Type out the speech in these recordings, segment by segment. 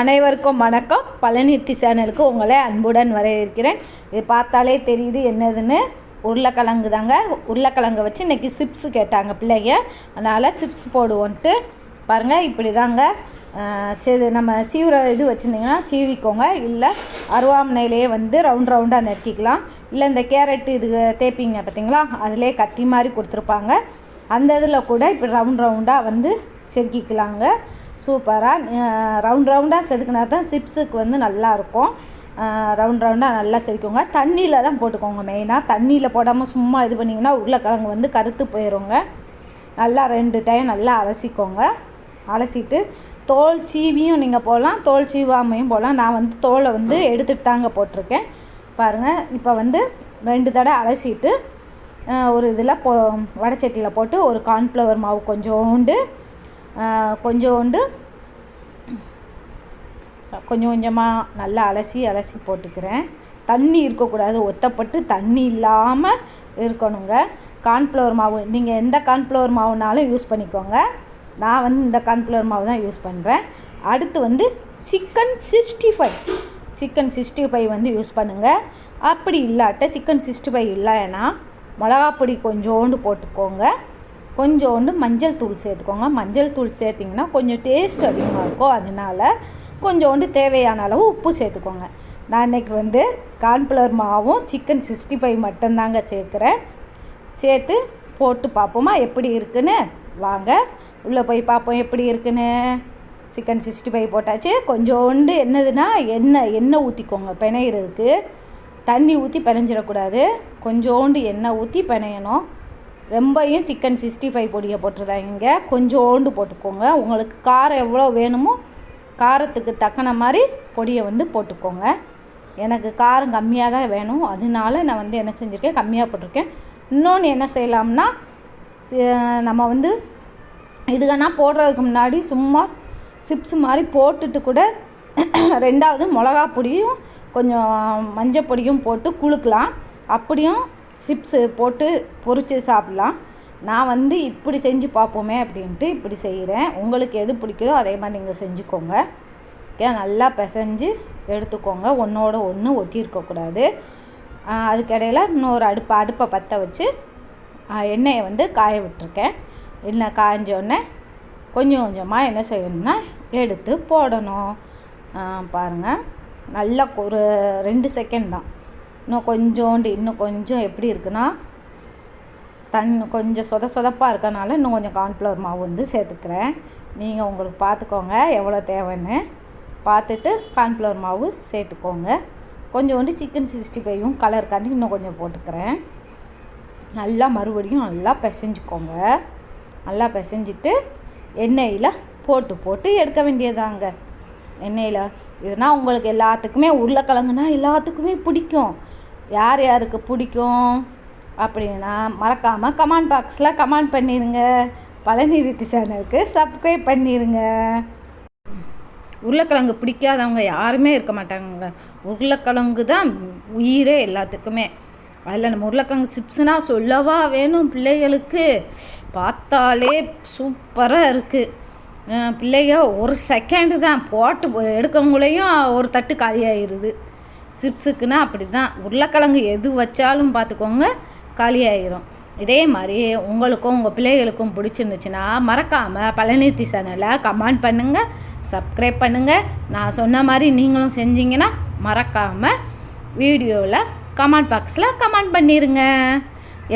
அனைவருக்கும் வணக்கம். பழனித்தி சேனலுக்கு உங்களை அன்புடன் வரவேற்கிறேன். இது பார்த்தாலே தெரியுது என்னதுன்னு. உருளைக்கிழங்கு தாங்க. உருளைக்கிழங்கு வச்சு இன்றைக்கி சிப்ஸ் கேட்டாங்க பிள்ளைங்க. அதனால் சிப்ஸ் போடுவோன்ட்டு. பாருங்கள் இப்படி தாங்க சரி நம்ம சீவுற இது வச்சுருந்தீங்கன்னா சீவிக்கோங்க. இல்லை அருவாமனையிலேயே வந்து ரவுண்ட் ரவுண்டாக நறுக்கிக்கலாம். இல்லை இந்த கேரட்டு இது தேய்ப்பிங்க பார்த்தீங்களா அதிலே கத்தி மாதிரி கொடுத்துருப்பாங்க. அந்த இதில் கூட இப்படி ரவுண்ட் ரவுண்டாக வந்து செதுக்கிக்கலாங்க சூப்பராக ரவுண்ட் ரவுண்டாக செதுக்கினா தான் சிப்ஸுக்கு வந்து நல்லாயிருக்கும் ரவுண்ட் ரவுண்டாக நல்லா செதுக்கோங்க தண்ணியில் தான் போட்டுக்கோங்க மெயினாக தண்ணியில் போடாமல் சும்மா இது பண்ணிங்கன்னா உருளைக்கிழங்கு வந்து கருத்து போயிடுங்க நல்லா ரெண்டு டைம் நல்லா அலசிக்கோங்க. அலசிட்டு தோல் சீவியும் நீங்கள் போகலாம் தோல் சீவாமையும் போகலாம் நான் வந்து தோலை வந்து எடுத்துட்டு தாங்க போட்டிருக்கேன். பாருங்கள் இப்போ வந்து ரெண்டு தடவை அலசிட்டு ஒரு இதில் போ வடச்சட்டியில் போட்டு ஒரு கார்ன்ஃப்ளவர் மாவு கொஞ்சோண்டு கொஞ்சோண்டு கொஞ்சம் கொஞ்சமாக நல்லா அலசி அலசி போட்டுக்கிறேன். தண்ணி இருக்கக்கூடாது ஒத்தப்பட்டு தண்ணி இல்லாமல் இருக்கணுங்க. கார்ன்ஃப்ளவர் மாவு நீங்கள் எந்த கார்ன்ஃப்ளவர் மாவுனாலும் யூஸ் பண்ணிக்கோங்க. நான் வந்து இந்த கார்ன்ஃப்ளவர் மாவு தான் யூஸ் பண்ணுறேன் அடுத்து வந்து chicken sixty five. Chicken sixty five வந்து யூஸ் பண்ணுங்கள் அப்படி இல்லாட்ட சிக்கன் சிக்ஸ்டி ஃபைவ் இல்லைன்னா மிளகாப்பொடி கொஞ்சோண்டு போட்டுக்கோங்க. கொஞ்சோண்டு மஞ்சள் தூள் சேர்த்துக்கோங்க. மஞ்சள் தூள் சேர்த்திங்கன்னா கொஞ்சம் டேஸ்ட் அதிகமாக இருக்கும். அதனால கொஞ்சோண்டு தேவையான அளவு உப்பு சேர்த்துக்கோங்க. நான் இன்றைக்கி வந்து கார்ன்ஃப்ளவர் மாவும் சிக்கன் சிக்ஸ்டி ஃபைவ் மட்டும்தாங்க சேர்க்குறேன். சேர்த்து போட்டு பார்ப்போமா எப்படி இருக்குன்னு? வாங்க. உள்ளே போய் பார்ப்போம் எப்படி இருக்குன்னு. சிக்கன் சிக்ஸ்டி ஃபைவ் போட்டாச்சு. கொஞ்சோண்டு என்னதுன்னா எண்ணெய் எண்ணெய் ஊற்றிக்கோங்க பிணையிறதுக்கு. தண்ணி ஊற்றி பிணைஞ்சிடக்கூடாது. கொஞ்சோண்டு எண்ணெய் ஊற்றி பிணையணும். ரொம்பையும் சிக்கன் சிக்ஸ்டி ஃபைவ் பொடியை போட்டுருந்தாங்க கொஞ்சோண்டு போட்டுக்கோங்க. உங்களுக்கு காரம் எவ்வளோ வேணுமோ காரத்துக்கு தக்கன மாதிரி பொடியை வந்து போட்டுக்கோங்க. எனக்கு காரம் கம்மியாக தான் வேணும். அதனால நான் வந்து என்ன செஞ்சுருக்கேன்? கம்மியாக போட்டிருக்கேன். இன்னொன்று என்ன செய்யலாம்னா நம்ம வந்து இதுகனா போடுறதுக்கு முன்னாடி சும்மா சிப்ஸ் மாதிரி போட்டுட்டு கூட ரெண்டாவது மிளகா பொடியும் கொஞ்சம் மஞ்சள் பொடியும் போட்டு குளுக்கலாம் அப்படியும் சிப்ஸு போட்டு பொரித்து சாப்பிட்லாம். நான் வந்து இப்படி செஞ்சு பார்ப்போமே அப்படின்ட்டு இப்படி செய்கிறேன். உங்களுக்கு எது பிடிக்குதோ அதே மாதிரி நீங்கள் செஞ்சுக்கோங்க. ஓகே? நல்லா பிசைஞ்சு எடுத்துக்கோங்க. ஒன்றோட ஒன்று ஒட்டி இருக்கக்கூடாது. அதுக்கிடையில் இன்னொரு அடுப்பை அடுப்பை பற்ற வச்சு எண்ணெயை வந்து காய விட்டுருக்கேன். எண்ணெய் காய்ஞ்சோடனே கொஞ்சம் கொஞ்சமாக என்ன செய்யணும்னா எடுத்து போடணும். பாருங்கள் நல்லா ஒரு ரெண்டு செகண்ட் தான். இன்னும் கொஞ்சோண்டு இன்னும் கொஞ்சம் எப்படி இருக்குன்னா தண்ணி கொஞ்சம் சொத சொதப்பாக இருக்கனால இன்னும் கொஞ்சம் கார்ன்ஃப்ளவர் மாவு வந்து சேர்த்துக்கிறேன். நீங்கள் உங்களுக்கு பார்த்துக்கோங்க எவ்வளோ தேவைன்னு. பார்த்துட்டு கார்ன்ஃப்ளவர் மாவு சேர்த்துக்கோங்க. கொஞ்சோண்டு சிக்கன் சிக்ஸ்டி ஃபைவும் கலருக்காண்டி இன்னும் கொஞ்சம் போட்டுக்கிறேன். நல்லா மறுபடியும் நல்லா பிசைஞ்சுக்கோங்க. நல்லா பிசைஞ்சிட்டு எண்ணெயில் போட்டு போட்டு எடுக்க வேண்டியதாங்க. எண்ணெயில் இதுனா உங்களுக்கு எல்லாத்துக்குமே உருளைக்கிழங்குனா எல்லாத்துக்குமே பிடிக்கும். யார் யாருக்கு பிடிக்கும் அப்படின்னா மறக்காமல் கமெண்ட் பாக்ஸில் கமெண்ட் பண்ணிடுங்க பழனி ரீதி சேனலுக்கு சப்ஸ்கிரைப் பண்ணிடுங்க உருளைக்கிழங்கு பிடிக்காதவங்க யாருமே இருக்க மாட்டாங்க உருளைக்கிழங்கு தான் உயிரே எல்லாத்துக்குமே. அதில் நம்ம உருளைக்கிழங்கு சிப்ஸ்னால் சொல்லவா வேணும் பிள்ளைகளுக்கு? பார்த்தாலே சூப்பராக இருக்குது பிள்ளைங்க ஒரு செகண்டு தான். போட்டு எடுக்கவங்களையும் ஒரு தட்டு காலியாகிடுது சிப்ஸுக்குன்னா அப்படி தான் உருளைக்கிழங்கு எது வச்சாலும் பார்த்துக்கோங்க காலியாயிரும். இதே மாதிரி உங்களுக்கும் உங்கள் பிள்ளைகளுக்கும் பிடிச்சிருந்துச்சுன்னா மறக்காமல் பழனித்தி சேனலை கமெண்ட் பண்ணுங்கள் சப்ஸ்கிரைப் பண்ணுங்கள் நான் சொன்ன மாதிரி நீங்களும் செஞ்சீங்கன்னா மறக்காமல் வீடியோவில் கமெண்ட் பாக்ஸில் கமெண்ட் பண்ணிடுங்க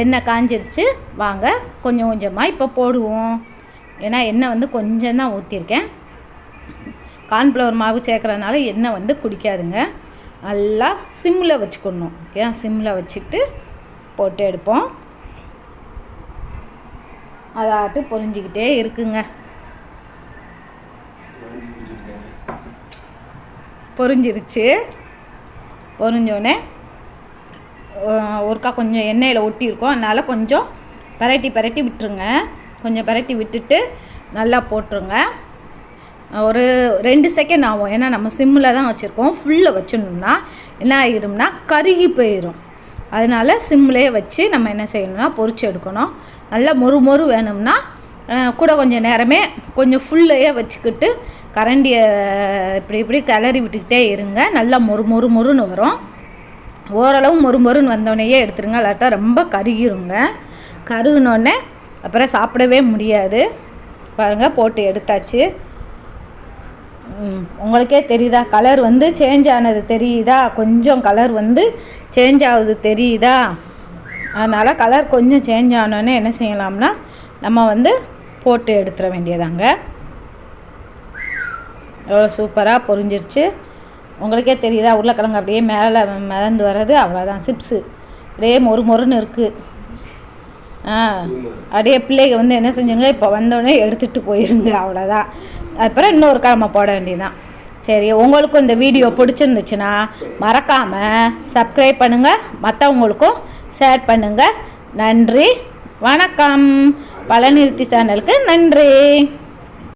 என்ன காஞ்சிருச்சு? வாங்க கொஞ்சம் கொஞ்சமாக இப்போ போடுவோம். ஏன்னா எண்ணெய் வந்து கொஞ்சம் தான் ஊற்றிருக்கேன் கார்ன்ஃப்ளவர் மாவு சேர்க்குறதுனால எண்ணெய் வந்து குடிக்காதுங்க. நல்லா சிம்மில் வச்சுக்கணும். ஓகே சிம்மில் வச்சுட்டு போட்டு எடுப்போம். அதாட்டு பொரிஞ்சிக்கிட்டே இருக்குங்க. பொரிஞ்சிருச்சு பொரிஞ்சோடனே ஒருக்கா கொஞ்சம் எண்ணெயில் ஒட்டியிருக்கோம். அதனால் கொஞ்சம் பரட்டி பரட்டி விட்டுருங்க. கொஞ்சம் பரட்டி விட்டுட்டு நல்லா போட்டுருங்க. ஒரு ரெண்டு செகண்ட் ஆகும். ஏன்னா நம்ம சிம்மில் தான் வச்சுருக்கோம். ஃபுல்லில் வச்சிடணும்னா என்ன ஆயிரும்னா கருகி போயிடும் அதனால் சிம்லேயே வச்சு நம்ம என்ன செய்யணும்னா பொறிச்சு எடுக்கணும். நல்லா மொறு மொறு வேணும்னா கூட கொஞ்சம் நேரமே கொஞ்சம் ஃபுல்லையே வச்சுக்கிட்டு கரண்டியை இப்படி இப்படி கிளறி விட்டுக்கிட்டே இருங்க. நல்லா மொறு மொறு மொறுன்னு வரும். ஓரளவு மொறு மொறுன்னு வந்தோடனேயே எடுத்துருங்க. இல்லாட்டா ரொம்ப கருகிருங்க. கருகினோடனே அப்புறம் சாப்பிடவே முடியாது. பாருங்கள் போட்டு எடுத்தாச்சு. உங்களுக்கே தெரியுதா? கலர் வந்து சேஞ்ச் ஆனது தெரியுதா? கொஞ்சம் கலர் வந்து சேஞ்ச் ஆகுது தெரியுதா? அதனால் கலர் கொஞ்சம் சேஞ்ச் ஆனோடனே என்ன செய்யலாம்னா நம்ம வந்து போட்டு எடுத்துட வேண்டியதாங்க. எவ்வளோ சூப்பராக பொரிஞ்சிருச்சு. உங்களுக்கே தெரியுதா? உருளைக்கிழங்கு அப்படியே மேலே மிதந்து வர்றது அவ்வளோதான் சிப்ஸு. அப்படியே மொறு மொறுன்னு இருக்குது ஆ அப்படியே பிள்ளைங்க வந்து என்ன செஞ்சுங்க இப்போ வந்தோடனே எடுத்துகிட்டு போயிருங்க அவ்வளோதான் அப்புறம் இன்னொரு கிழமை போட வேண்டியதுதான். சரி உங்களுக்கும் இந்த வீடியோ பிடிச்சிருந்துச்சுன்னா மறக்காமல் சப்ஸ்கிரைப் பண்ணுங்கள் மற்றவங்களுக்கும் ஷேர் பண்ணுங்கள் நன்றி வணக்கம். பழனிருத்தி சேனலுக்கு நன்றி.